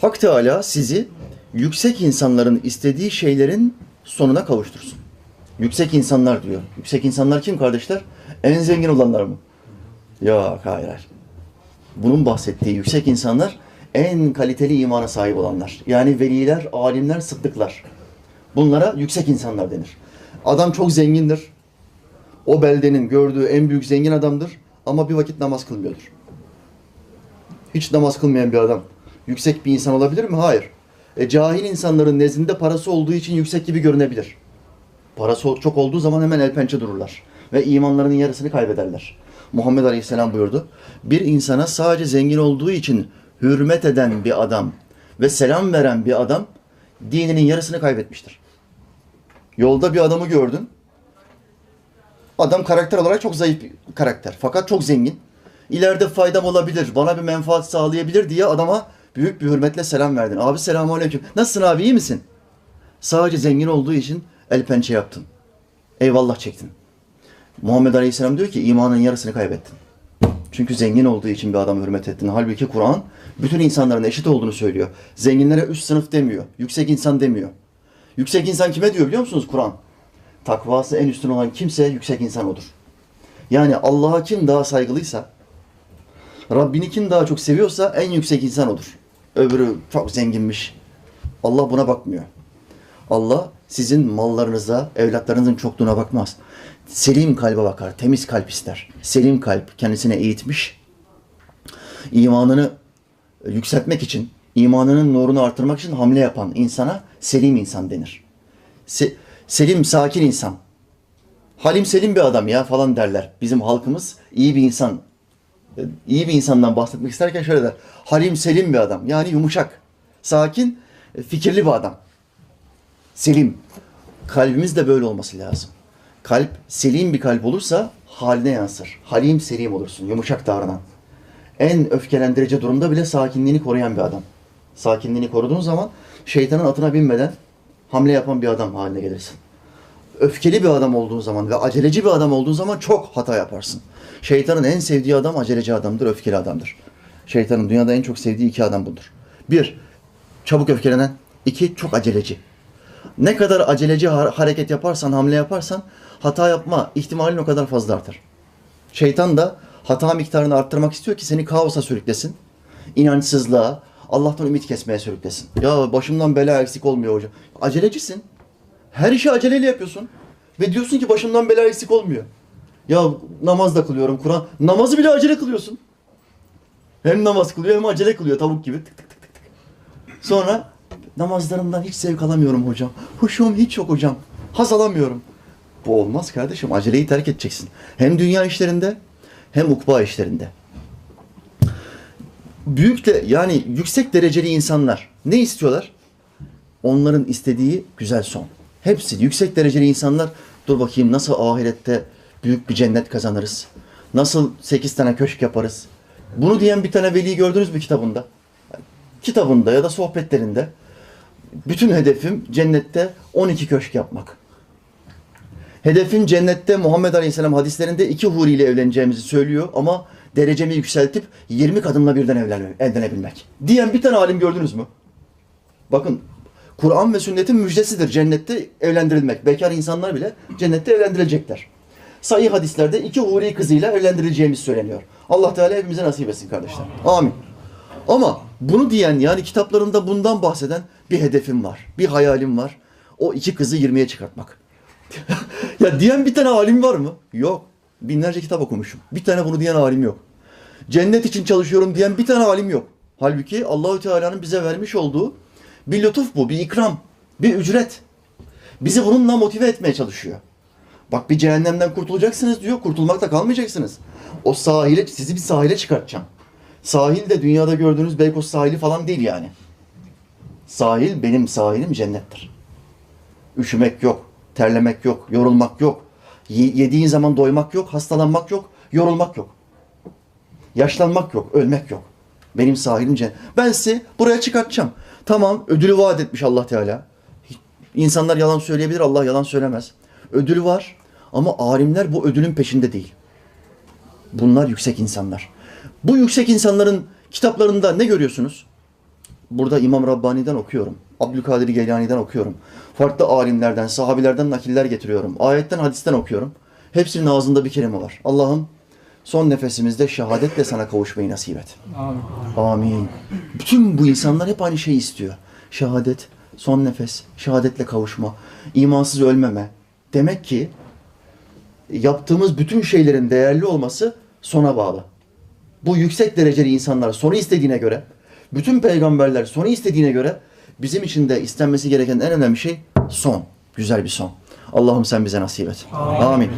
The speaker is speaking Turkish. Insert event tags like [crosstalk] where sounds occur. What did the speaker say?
Hak Teala sizi yüksek insanların istediği şeylerin sonuna kavuştursun. Yüksek insanlar diyor. Yüksek insanlar kim kardeşler? En zengin olanlar mı? Yok hayır hayır. Bunun bahsettiği yüksek insanlar en kaliteli imana sahip olanlar. Yani veliler, alimler, sıddıklar. Bunlara yüksek insanlar denir. Adam çok zengindir. O beldenin gördüğü en büyük zengin adamdır. Ama bir vakit namaz kılmıyordur. Hiç namaz kılmayan bir adam. Yüksek bir insan olabilir mi? Hayır. E, cahil insanların nezdinde parası olduğu için yüksek gibi görünebilir. Parası çok olduğu zaman hemen el pençe dururlar. Ve imanlarının yarısını kaybederler. Muhammed Aleyhisselam buyurdu. Bir insana sadece zengin olduğu için hürmet eden bir adam ve selam veren bir adam dininin yarısını kaybetmiştir. Yolda bir adamı gördün. Adam karakter olarak çok zayıf bir karakter. Fakat çok zengin. İleride faydam olabilir, bana bir menfaat sağlayabilir diye adama büyük bir hürmetle selam verdin. Abi selamun aleyküm. Nasılsın abi iyi misin? Sadece zengin olduğu için el pençe yaptın. Eyvallah çektin. Muhammed Aleyhisselam diyor ki imanın yarısını kaybettin. Çünkü zengin olduğu için bir adama hürmet ettin. Halbuki Kur'an bütün insanların eşit olduğunu söylüyor. Zenginlere üst sınıf demiyor. Yüksek insan demiyor. Yüksek insan kime diyor biliyor musunuz Kur'an? Takvası en üstün olan kimse yüksek insan odur. Yani Allah'a kim daha saygılıysa, Rabbini kim daha çok seviyorsa en yüksek insan odur. Öbürü çok zenginmiş. Allah buna bakmıyor. Allah sizin mallarınıza, evlatlarınızın çokluğuna bakmaz. Selim kalbe bakar, temiz kalp ister. Selim kalp kendisine eğitmiş, imanını yükseltmek için, imanının nurunu artırmak için hamle yapan insana selim insan denir. Se- selim, sakin insan. Halim selim bir adam ya falan derler. Bizim halkımız iyi bir insan, iyi bir insandan bahsetmek isterken şöyle der. Halim selim bir adam. Yani yumuşak, sakin, e, fikirli bir adam. Selim. Kalbimiz de böyle olması lazım. Kalp selim bir kalp olursa haline yansır. Halim selim olursun. Yumuşak davranan. En öfkelendirici durumda bile sakinliğini koruyan bir adam. Sakinliğini koruduğun zaman şeytanın atına binmeden hamle yapan bir adam haline gelirsin. Öfkeli bir adam olduğun zaman ve aceleci bir adam olduğun zaman çok hata yaparsın. Şeytanın en sevdiği adam aceleci adamdır, öfkeli adamdır. Şeytanın dünyada en çok sevdiği iki adam budur. Bir, çabuk öfkelenen. iki çok aceleci. Ne kadar aceleci har- hareket yaparsan, hamle yaparsan hata yapma ihtimalin o kadar fazla artar. Şeytan da hata miktarını arttırmak istiyor ki seni kaosa sürüklesin. İnançsızlığa, Allah'tan ümit kesmeye sürüklesin. Ya başımdan bela eksik olmuyor hocam. Acelecisin. Her işi aceleyle yapıyorsun. Ve diyorsun ki başımdan bela eksik olmuyor. Ya namaz da kılıyorum Kur'an. Namazı bile acele kılıyorsun. Hem namaz kılıyor hem acele kılıyor tavuk gibi. Tık tık tık tık. Sonra namazlarımdan hiç zevk alamıyorum hocam. Huşum hiç yok hocam. Haz alamıyorum. Bu olmaz kardeşim. Aceleyi terk edeceksin. Hem dünya işlerinde hem ukba işlerinde. Büyük de yani yüksek dereceli insanlar ne istiyorlar? Onların istediği güzel son. Hepsi yüksek dereceli insanlar dur bakayım nasıl ahirette büyük bir cennet kazanırız. Nasıl sekiz tane köşk yaparız. Bunu diyen bir tane veli gördünüz mü kitabında? Kitabında ya da sohbetlerinde bütün hedefim cennette 12 köşk yapmak. Hedefim cennette Muhammed Aleyhisselam hadislerinde iki huri ile evleneceğimizi söylüyor ama derecemi yükseltip 20 kadınla birden evlen evlenebilmek. Diyen bir tane alim gördünüz mü? Bakın Kur'an ve sünnetin müjdesidir cennette evlendirilmek. Bekar insanlar bile cennette evlendirilecekler. Sayı hadislerde iki huri kızıyla evlendirileceğimiz söyleniyor. Allah Teala hepimize nasip etsin kardeşler. Amin. Ama bunu diyen yani kitaplarında bundan bahseden bir hedefim var. Bir hayalim var. O iki kızı 20'ye çıkartmak. [laughs] ya diyen bir tane alim var mı? Yok. Binlerce kitap okumuşum. Bir tane bunu diyen alim yok. Cennet için çalışıyorum diyen bir tane alim yok. Halbuki Allahü Teala'nın bize vermiş olduğu bir lütuf bu, bir ikram, bir ücret. Bizi bununla motive etmeye çalışıyor. Bak bir cehennemden kurtulacaksınız diyor. Kurtulmakta kalmayacaksınız. O sahile, sizi bir sahile çıkartacağım. Sahil de dünyada gördüğünüz Beykoz sahili falan değil yani. Sahil benim sahilim cennettir. Üşümek yok, terlemek yok, yorulmak yok. Ye- Yediğin zaman doymak yok, hastalanmak yok, yorulmak yok. Yaşlanmak yok, ölmek yok. Benim sahilim cennet. Ben sizi buraya çıkartacağım. Tamam, ödülü vaat etmiş Allah Teala. İnsanlar yalan söyleyebilir, Allah yalan söylemez. Ödül var ama alimler bu ödülün peşinde değil. Bunlar yüksek insanlar. Bu yüksek insanların kitaplarında ne görüyorsunuz? burada İmam Rabbani'den okuyorum. Abdülkadir Geylani'den okuyorum. Farklı alimlerden, sahabilerden nakiller getiriyorum. Ayetten, hadisten okuyorum. Hepsinin ağzında bir kelime var. Allah'ım son nefesimizde şehadetle sana kavuşmayı nasip et. Amin. Amin. Bütün bu insanlar hep aynı şeyi istiyor. Şehadet, son nefes, şehadetle kavuşma, imansız ölmeme. Demek ki yaptığımız bütün şeylerin değerli olması sona bağlı. Bu yüksek dereceli insanlar sonu istediğine göre, bütün peygamberler sonu istediğine göre bizim için de istenmesi gereken en önemli şey son. Güzel bir son. Allah'ım sen bize nasip et. Amin.